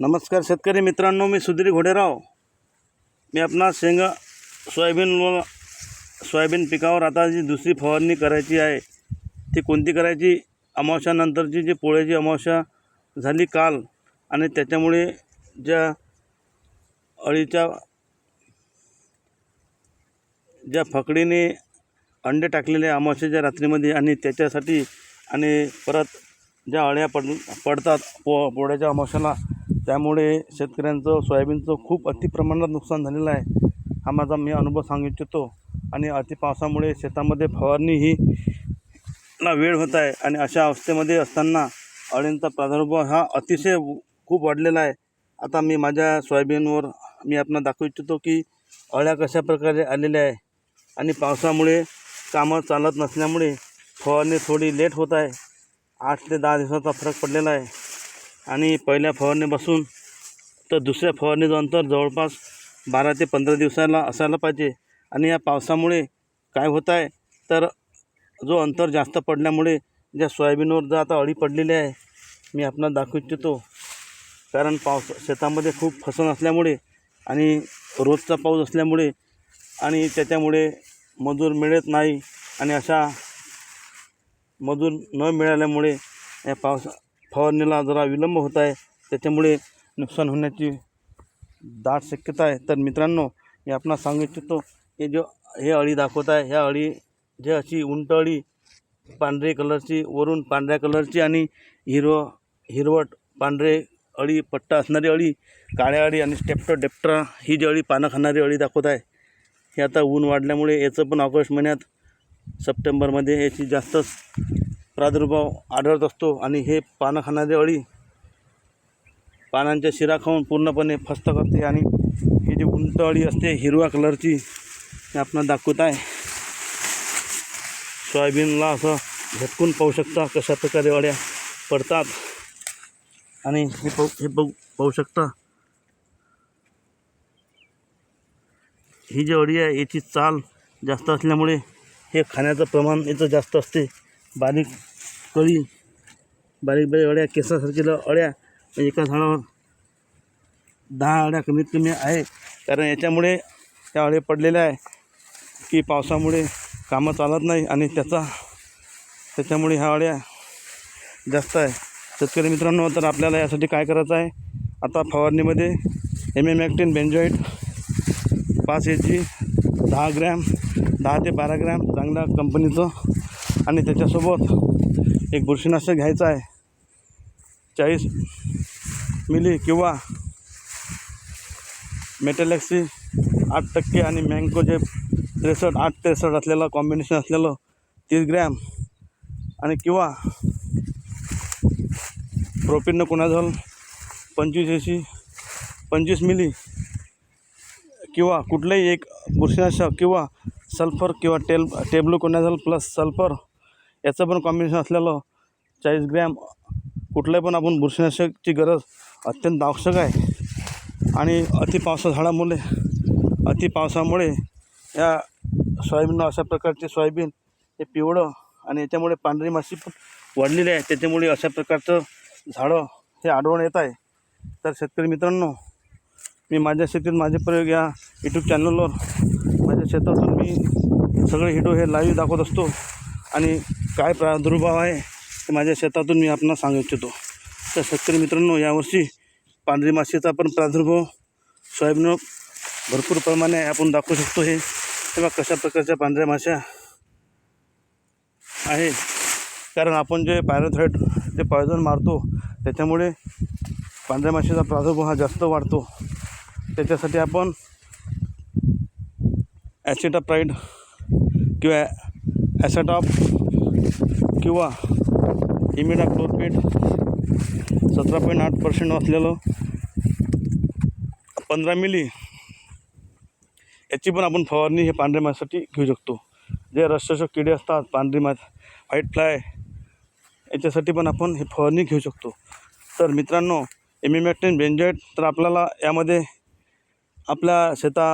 नमस्कार शेतकरी मित्रांनो मी सुधीर घोडेराव. मी आपणा शेंगा सोयाबीन व सोयाबीन पिकावर आता जी दुसरी फवारणी करायची आहे ती कोणती करायची? अमावस्यानंतरची जी पोळ्याची अमावस्या झाली काल आणि त्याच्यामुळे ज्या अळीच्या ज्या फकडीने अंडे टाकलेले आहे अमावस्याच्या रात्रीमध्ये आणि त्याच्यासाठी आणि परत ज्या अळ्या पड पडतात पो पोळ्याच्या अमावस्याला त्यामुळे शेतकऱ्यांचं सोयाबीनचं खूप अति प्रमाणात नुकसान झालेलं आहे. हा माझा मी अनुभव सांगू इच्छितो. आणि अति पावसामुळे शेतामध्ये फवारणी ही ना वेळ होत आहे. आणि अशा अवस्थेमध्ये असताना अळींचा प्रादुर्भाव हा अतिशय खूप वाढलेला आहे. आता मी माझ्या सोयाबीनवर मी आपण दाखवू इच्छितो की अळ्या कशा प्रकारे आलेल्या आहे. आणि पावसामुळे कामं चालत नसल्यामुळे फवारणी थोडी लेट होत आहे. आठ ते दहा दिवसाचा फरक पडलेला आहे. आणि पहिल्या फवारणीपासून तर दुसऱ्या फवारणीचं अंतर जवळपास बारा ते पंधरा दिवसाला असायला पाहिजे. आणि या पावसामुळे काय होत आहे? तर जो अंतर जास्त पडल्यामुळे ज्या सोयाबीनवर जर आता अळी पडलेली आहे मी आपणास दाखवू इच्छितो. कारण पावस शेतामध्ये खूप फसन असल्यामुळे आणि रोजचा पाऊस असल्यामुळे आणि त्याच्यामुळे मजूर मिळत नाही आणि अशा मजूर न मिळाल्यामुळे या पावसा फवारणीला जरा विलंब होत आहे. त्याच्यामुळे नुकसान होण्याची दाट शक्यता आहे. तर मित्रांनो मी आपणास सांगू इच्छितो हे जो हे अळी दाखवत आहे ह्या अळी जे अशी उंट अळी पांढरे कलरची वरून पांढऱ्या कलरची आणि हिरवं हिरवट पांढरे अळी पट्टा असणारी अळी काळ्या अळी आणि स्टेप्टर डेप्ट्रा ही जी अळी पानं खाणारी अळी दाखवत आहे हे आता ऊन वाढल्यामुळे याचं पण ऑगस्ट महिन्यात सप्टेंबरमध्ये याची जास्तच प्रादुर्भाव आढळत असतो आणि हे पानं खाणारी अळी पानांच्या शिरा खाऊन पूर्णपणे फस्त करते आणि ही जी उंट अळी असते हिरव्या कलरची हे आपण दाखवत आहे. सोयाबीनला असं झटकून पाहू शकता कशा प्रकारे अळ्या पडतात. आणि हे पाहू हे पाहू पाहू शकता. ही जी अळी आहे याची चाल जास्त असल्यामुळे हे खाण्याचं प्रमाण याचं जास्त असते. बारीक कळी बारीक बारीक अळ्या केसासारख्या अळ्या एका झाडावर दहा अळ्या कमीत कमी आहे. कारण याच्यामुळे त्या अळे पडलेल्या आहे की पावसामुळे कामं चालत नाही आणि त्याचा त्याच्यामुळे ह्या अळ्या जास्त आहे. शेतकरी मित्रांनो तर आपल्याला यासाठी काय करायचं आहे? आता फवारणीमध्ये एम एम ॲक्टिन बेंजॉईट पाच एच जी दहा ग्रॅम दहा ते बारा ग्रॅम चांगल्या कंपनीचं आणि त्याच्यासोबत एक बुरशीनाशक घ्यायचं आहे. चाळीस मिली किंवा मेटेलॅक्सी आठ टक्के आणि मँको जे त्रेसष्ट आठ त्रेसष्ट असलेलं कॉम्बिनेशन असलेलं तीस ग्रॅम आणि किंवा प्रोपिननं कोणाझॉल पंचवीस एशी पंचवीस मिली किंवा कुठलंही एक बुरशीनाशक किंवा सल्फर किंवा टेल टेब्लो कोणाझॉल प्लस सल्फर याचं पण कॉम्बिनेशन असलेलं चाळीस ग्रॅम कुठलंही पण आपण बुरशीनाशकची गरज अत्यंत आवश्यक आहे. आणि अति पावसा झाडामुळे अति पावसामुळे या सोयाबीन अशा प्रकारचे सोयाबीन हे पिवळं आणि याच्यामुळे पांढरी माशी पण वाढलेली आहे. त्याच्यामुळे अशा प्रकारचं झाडं हे आढळून येत आहे. तर शेतकरी मित्रांनो मी माझ्या शेतीत माझे प्रयोग या यूट्यूब चॅनलवर माझ्या शेतातून मी सगळे हिडो हे लाईव्ह दाखवत असतो. आणि काय प्रादुर्भाव आहे ते माझ्या शेतातून मी आपण सांगू इच्छितो. तर शेतकरी मित्रांनो यावर्षी पांढरी माशीचा पण प्रादुर्भाव सोयाबीन भरपूर प्रमाणे आपण दाखवू शकतो हे. तेव्हा कशा प्रकारच्या पांढऱ्या माश्या आहे. कारण आपण जे पॅराथ्राईड जे पॉयझन मारतो त्याच्यामुळे पांढऱ्या माशीचा प्रादुर्भाव हा जास्त वाढतो. त्याच्यासाठी आपण ॲसिटाप्राईड किंवा ॲसेटॉप किंवा इमिडाक्लोरपेट सतरा पॉईंट आठ पर्सेंट असलेलं पंधरा मिली याची पण आपण फवारणी हे पांढऱ्या मासाठी घेऊ शकतो. जे रस्त्याचे किडे असतात पांढरी मास व्हाईट फ्लाय याच्यासाठी पण आपण हे फवारणी घेऊ शकतो. तर मित्रांनो एमिमॅक्टिन बेंजॉईट तर आपल्याला यामध्ये आपल्या शेता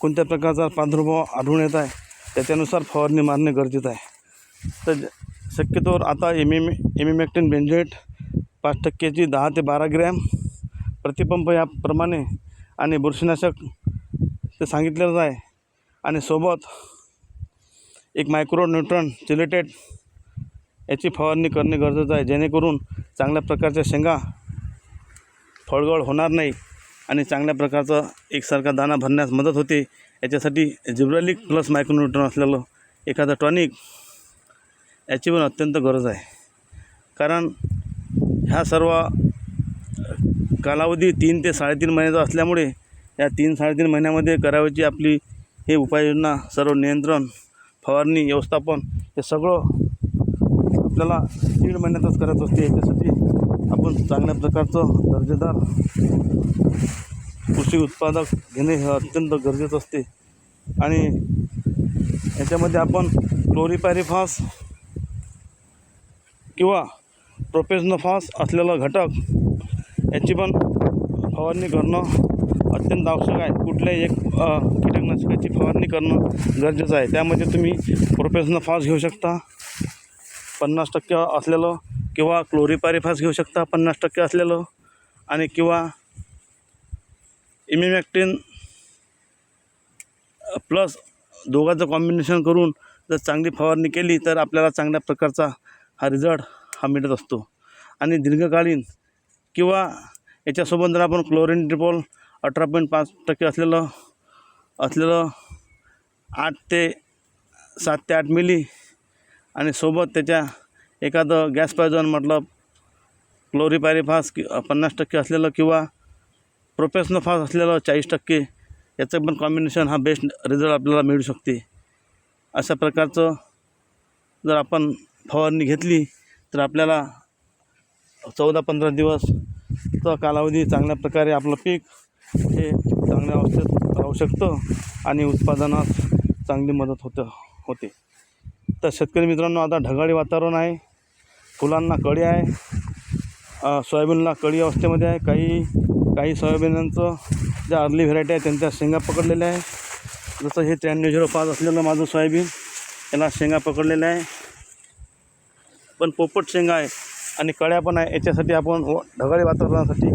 कोणत्या प्रकारचा प्रादुर्भाव आढळून येत आहे? त्याच्यानुसार फवारणी मारणे गरजेचं आहे. तर शक्यतोवर आता एम एम एमिमॅक्टिन बेंझेट पाच टक्क्याची दहा ते बारा ग्रॅम प्रतिपंप याप्रमाणे आणि बुरशीनाशक ते सांगितलेलंच आहे. आणि सोबत एक मायक्रो न्यूट्रन चिलेटेड याची फवारणी करणे गरजेचं आहे. जेणेकरून चांगल्या प्रकारच्या शेंगा फळगळ होणार नाही आणि चांगल्या प्रकारचं एकसारखा दाणा भरण्यास मदत होते. याच्यासाठी जिब्रॅलिक प्लस मायक्रोन्यूट्रन असलेलं एखादं टॉनिक याची पण अत्यंत गरज आहे. कारण ह्या सर्व कालावधी तीन ते साडेतीन महिन्याचा असल्यामुळे या तीन साडेतीन महिन्यामध्ये करावयाची आपली हे उपाययोजना सर्व नियंत्रण फवारणी व्यवस्थापन हे सगळं आपल्याला दीड महिन्यातच करायचं असते. याच्यासाठी आपण चांगल्या प्रकारचं दर्जेदार कृषी उत्पादक घेणे हे अत्यंत गरजेचं असते. आणि याच्यामध्ये आपण क्लोरिपॅरिफास किंवा प्रोपेजनोफास असलेला घटक याची पण फवारणी करणं अत्यंत आवश्यक आहे. कुठल्याही एक कीटकनाशकाची फवारणी करणं गरजेचं आहे. त्यामध्ये तुम्ही प्रोपेजनोफास घेऊ शकता पन्नास टक्के असलेलं किंवा क्लोरिपॅरिफास घेऊ शकता पन्नास टक्के असलेलं आणि किंवा इमिमॅक्टिन प्लस दोघांचं कॉम्बिनेशन करून जर चांगली फवारणी केली तर आपल्याला चांगल्या प्रकारचा हा रिझल्ट हा मिळत असतो. आणि दीर्घकालीन किंवा याच्यासोबत जर आपण क्लोरीन ट्रिपॉल अठरा पॉईंट पाच टक्के असलेलं असलेलं आठ ते सात ते आठ मिली आणि सोबत त्याच्या एखादं गॅस पायझन म्हटलं क्लोरिपॅरिफास कि पन्नास टक्के असलेलं किंवा प्रोफेशनल प्रोफेशनोफास असलेलं चाळीस टक्के याचं पण कॉम्बिनेशन हा बेस्ट रिझल्ट आपल्याला मिळू शकते. अशा प्रकारचं जर आपण फवारणी घेतली तर आपल्याला चौदा पंधरा दिवसचा कालावधी चांगल्या प्रकारे आपलं पीक हे चांगल्या अवस्थेत राहू शकतं आणि उत्पादनास चांगली मदत होतं होते. तर शेतकरी मित्रांनो आता ढगाळी वातावरण आहे फुलांना कळी आहे सोयाबीनला कळी अवस्थेमध्ये आहे काही काही सोयाबीनांचं ज्या अर्ली व्हेरायटी आहे त्यांच्या शेंगा पकडलेल्या आहे. जसं हे त्र्याण्णव झिरो पाच असलेलं माझं सोयाबीन याला शेंगा पकडलेल्या आहे. पण पोपट शेंगा आहे आणि कळ्या पण आहे याच्यासाठी आपण ढगाळी वातावरणासाठी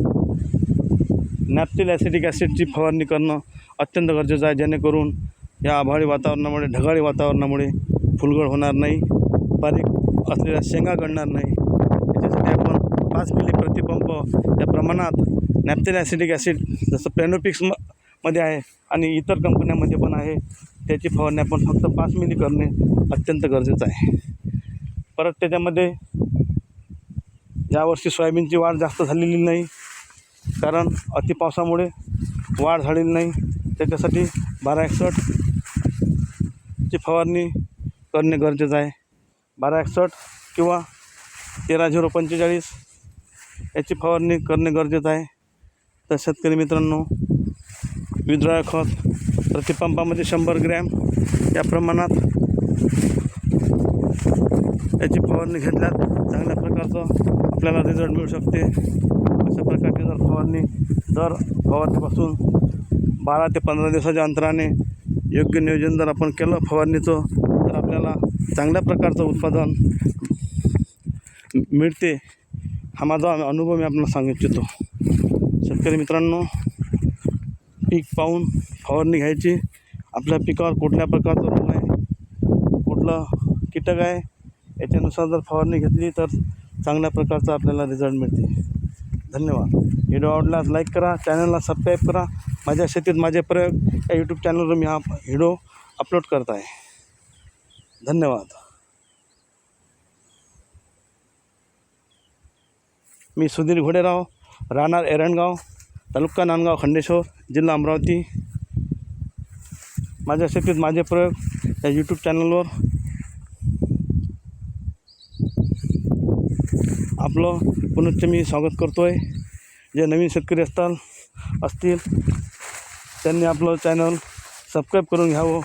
नॅप्टील ॲसिडिक ॲसिडची फवारणी करणं अत्यंत गरजेचं आहे जेणेकरून या आभाळी वातावरणामुळे ढगाळी वातावरणामुळे फुलगळ होणार नाही बारीक असलेल्या शेंगा गळणार नाही. याच्यासाठी आपण पाच मिली प्रतिपंप या प्रमाणात नॅप्थेन ॲसिडिक ॲसिड जसं प्लॅनोपिक्स आहे आणि इतर कंपन्यामध्ये पण आहे त्याची फवारणी आपण फक्त पाच मिली करणे अत्यंत गरजेचं आहे. परत त्याच्यामध्ये यावर्षी सोयाबीनची वाढ जास्त झालेली नाही कारण अतिपावसामुळे वाढ झालेली नाही. त्याच्यासाठी बारा एकसष्टची फवारणी करणे गरजेचं आहे. बारा एकसष्ट किंवा तेरा झिरो पंचेचाळीस याची फवारणी करणे गरजेचं आहे. तर शेतकरी मित्रांनो विद्रोळ खत प्रतिपंपामध्ये शंभर ग्रॅम. या प्रमाणात याची फवारणी घेतल्यात. चांगल्या प्रकारचं आपल्याला रिझल्ट मिळू शकते. अशा प्रकारची जर फवारणी दर फवारणीपासून बारा ते पंधरा दिवसाच्या अंतराने योग्य नियोजन जर आपण केलं फवारणीचं तर आपल्याला चांगल्या प्रकारचं उत्पादन मिळते. हा माझा अनुभव मी आपल्याला सांगू इच्छितो. शेतकरी मित्रांनो पीक पाहून फवारणी घ्यायची. आपल्या पिकावर कुठल्या प्रकारचा रोग आहे कुठलं कीटक आहे याच्यानुसार जर फवारणी घेतली तर चांगल्या प्रकारचा आपल्याला रिझल्ट मिळते. धन्यवाद. व्हिडिओ आवडल्यास लाईक करा चॅनलला सबस्क्राईब करा. माझ्या शेतीत माझे प्रयोग या यूट्यूब चॅनलवर मी हा व्हिडिओ अपलोड करत आहे. धन्यवाद. मी सुधीर घोडेराव राहणार एरणगाव तालुका नांदगाव खंडेश्वर जिल्हा अमरावती. माझ्या शेतीत माझे प्रयोग या यूट्यूब चॅनलवर आपलं पुनश्च मी स्वागत करतो आहे जे नवीन शेतकरी असताल असतील त्यांनी आपलं चॅनल सबस्क्राईब करून घ्यावं.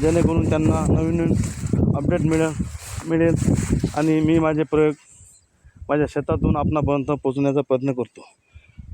जेणेकरून त्यांना नवीन नवीन अपडेट मिळेल मिळेल. आणि मी माझे प्रयोग माझ्या शेतातून आपणापर्यंत पोचवण्याचा प्रयत्न करतो.